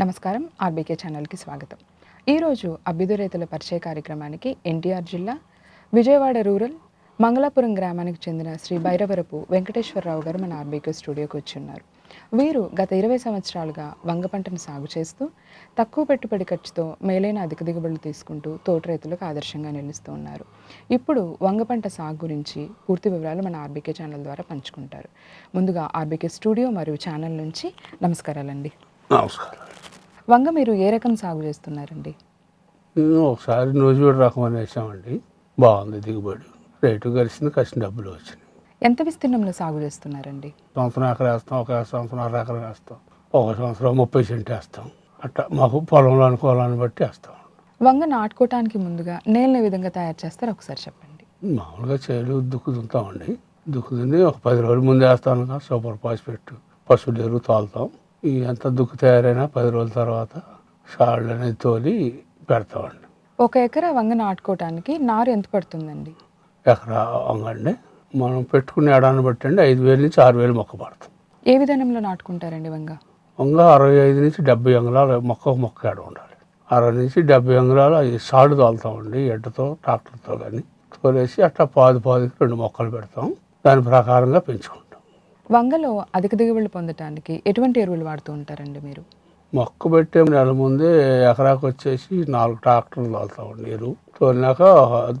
నమస్కారం. ఆర్బీకే ఛానల్కి స్వాగతం. ఈరోజు అభ్యుదరేతల పరిచయ కార్యక్రమానికి ఎన్టీఆర్ జిల్లా విజయవాడ రూరల్ మంగళాపురం గ్రామానికి చెందిన శ్రీ భైరవరపు వెంకటేశ్వరరావు గారు మన ఆర్బీకే స్టూడియోకి వచ్చి ఉన్నారు. వీరు గత ఇరవై సంవత్సరాలుగా వంగ పంటను సాగు చేస్తూ తక్కువ పెట్టుబడి ఖర్చుతో మేలైన అధిక దిగుబడులు తీసుకుంటూ తోట రైతులకు ఆదర్శంగా నిలుస్తూ ఉన్నారు. ఇప్పుడు వంగ పంట సాగు గురించి పూర్తి వివరాలు మన ఆర్బీకే ఛానల్ ద్వారా పంచుకుంటారు. ముందుగా ఆర్బీకే స్టూడియో మరియు ఛానల్ నుంచి నమస్కారాలండి. నమస్కారం. వంగ మీరు ఏ రకం సాగు చేస్తున్నారండి? నేను ఒకసారి నూజివీడు రకం అని వేసామండి. బాగుంది దిగుబడి. రేటు కలిసింది కసిన డబ్బులు వచ్చినాయి. ఎంత విస్తీర్ణంలో సాగు చేస్తున్నారండి? సంవత్సరం ఎకర వేస్తాం ఒక సంవత్సరం అర ఎకరం వేస్తాం ఒక సంవత్సరం ముప్పై సెంట్ వేస్తాం. అట్లా మాకు పొలంలో అనుకోవాలని బట్టి వేస్తాం. వంగ నాటుకోవటానికి ముందుగా నేలను విధంగా తయారు చేస్తారో? ఒకసారి చెప్పండి. మామూలుగా చేలు దుక్కు దున్నుతామండి. దుక్కు దున్ని ఒక పది రోజుల ముందు వేస్తాను సూపర్ ఫాస్ఫేట్ పశువులు ఎరువు తోలుతాం ఈ ఎంత దుక్కు తయారైనా పది రోజుల తర్వాత సాళ్ళు అనేది తోలి పెడతామండి. ఒక ఎకరా వంగ నాటుకోవటానికి నారు ఎంత పడుతుందండి? ఎకరా వంగండి. మనం పెట్టుకునే ఎడాన్ని బట్టి అండి ఐదు వేల నుంచి ఆరు వేలు మొక్క పడుతుంది. ఏ విధానంలో నాటుకుంటారండి వంగ? వంగ అరవై ఐదు నుంచి డెబ్బై అంగుళాలు మొక్క మొక్క ఏడ ఉండాలి. అరవై నుంచి డెబ్బై అంగుళాలు అవి సాడు తోలుతామండి ఎడ్డతో ట్రాక్టర్తో కానీ తోలేసి అట్లా పాదు పాదుకి రెండు మొక్కలు పెడతాం. దాని ప్రకారంగా పెంచుకుంటాం. వంగలో అధిక దిగుబడులు పొందటానికి ఎటువంటి ఎరువులు వాడుతూ ఉంటారండి మీరు? మొక్క పెట్టే నెల ముందే ఎకరాకు వచ్చేసి నాలుగు ట్రాక్టర్లు తోలుతామండి ఎరువు. తోలినాక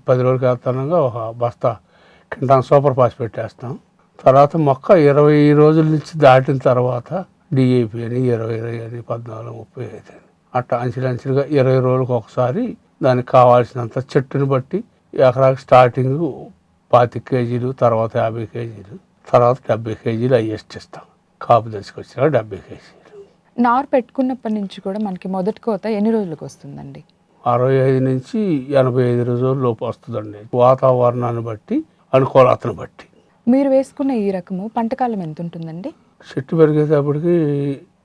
పది రోజులకి వెళ్తానంగా ఒక బస్తా కింటాన్ సూపర్ పాస్ పెట్టేస్తాం. తర్వాత మొక్క ఇరవై రోజుల నుంచి దాటిన తర్వాత డిఏపి అని ఇరవై ఇరవై అని పద్నాలుగు ముప్పై ఐదు అని అట్లా అంచెలంచెలుగా ఇరవై రోజులకు ఒకసారి దానికి కావాల్సినంత చెట్టుని బట్టి ఎకరాకి స్టార్టింగ్ పాతిక కేజీలు తర్వాత యాభై కేజీలు. తర్వాత డెబ్బై కేజీలు హైయెస్ట్ ఇస్తాం. కాపు దశకు వచ్చినా డెబ్బై కేజీలు. నారు పెట్టుకున్నప్పటి నుంచి కూడా మనకి మొదటి కోత ఎన్ని రోజులకు వస్తుందండి? అరవై ఐదు నుంచి ఎనభై ఐదు రోజుల లోపు వస్తుందండి. వాతావరణాన్ని బట్టి అనుకూలతను బట్టి. మీరు వేసుకున్న ఈ రకము పంటకాలం ఎంత ఉంటుందండి? చెట్టు పెరిగేటప్పటికి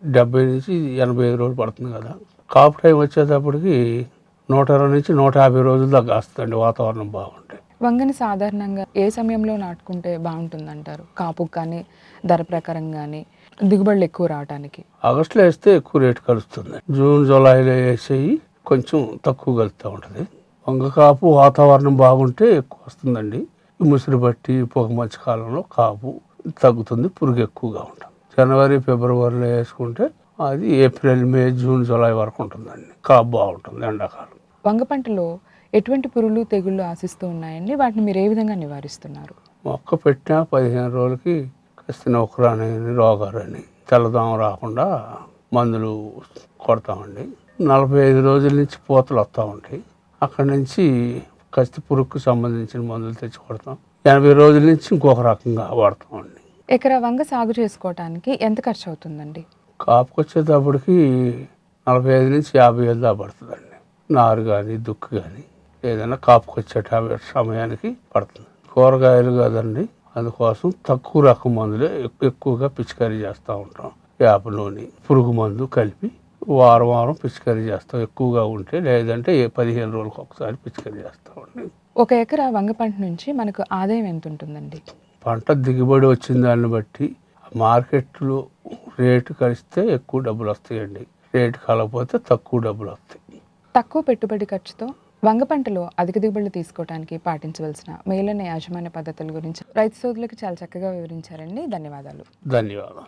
డెబ్బై నుంచి ఎనభై ఐదు రోజులు పడుతుంది కదా. కాపు టైం వచ్చేటప్పటికి నూట ఇరవై నుంచి నూట యాభై రోజుల దాకా వస్తుందండి వాతావరణం బాగుంటే. వంగని సాధారణంగా ఏ సమయంలో నాటుకుంటే బాగుంటుందంటారు? కాపుకు కానీ ధర ప్రకారం కానీ దిగుబడులు ఎక్కువ రావడానికి ఆగస్టులో వేస్తే ఎక్కువ రేటు కలుస్తుంది. జూన్ జూలైలో వేసేవి కొంచెం తక్కువ కలుస్తూ ఉంటుంది. వంగ కాపు వాతావరణం బాగుంటే ఎక్కువ వస్తుందండి. ముసిరి బట్టి పొగ మధ్య కాలంలో కాపు తగ్గుతుంది పురుగు ఎక్కువగా ఉంటుంది. జనవరి ఫిబ్రవరిలో వేసుకుంటే అది ఏప్రిల్ మే జూన్ జూలై వరకు ఉంటుందండి. కాపు బాగుంటుంది ఎండాకాలం. వంగ పంటలో ఎటువంటి పురుగులు తెగుళ్ళు ఆశిస్తూ ఉన్నాయండి? వాటిని మీరు ఏ విధంగా నివారిస్తున్నారు? మొక్క పెట్టిన పదిహేను రోజులకి కసిన ఒకరాని రోగారని తెల్లదోమ రాకుండా మందులు కొడతామండి. నలభై ఐదు రోజుల నుంచి పూతలు వస్తూ ఉంటాయి. అక్కడి నుంచి కస్తి పురుగుకు సంబంధించిన మందులు తెచ్చి కొడతాం. ఎనభై రోజుల నుంచి ఇంకొక రకంగా వాడతామండి. ఎకరా వంగ సాగు చేసుకోవటానికి ఎంత ఖర్చు అవుతుందండి కాపుకి వచ్చేటప్పటికి నలభై ఐదు నుంచి యాభై వేలు దాకా పడుతుందండి. నారు కానీ దుక్కు కానీ ఏదైనా కాపుకి వచ్చే టైం- సమయానికి పడుతుంది. కూరగాయలు కదండి అందుకోసం తక్కువ రకం మందులే ఎక్కు- ఎక్కువగా పిచికారీ చేస్తూ ఉంటాం. వేప నూనె పురుగు మందు కలిపి వారం వారం పిచికారీ చేస్తాం. ఎక్కువగా ఉంటే లేదంటే ఏ పదిహేను రోజులకు ఒకసారి పిచికారీ చేస్తామండి ఒక ఎకరా వంగ పంట నుంచి మనకు ఆదాయం ఎంత ఉంటుందండి? పంట దిగుబడి వచ్చిన దాన్ని బట్టి మార్కెట్లో రేటు కలిస్తే ఎక్కువ డబ్బులు వస్తాయండి. రేటు కలకపోతే తక్కువ డబ్బులు వస్తాయి. తక్కువ పెట్టుబడి ఖర్చుతో వంగ పంటలో అధిక దిగుబడులు తీసుకోవడానికి పాటించవలసిన మేలైన యాజమాన్య పద్ధతుల గురించి రైతు సోదరులకు చాలా చక్కగా వివరించారండి. ధన్యవాదాలు. ధన్యవాదాలు.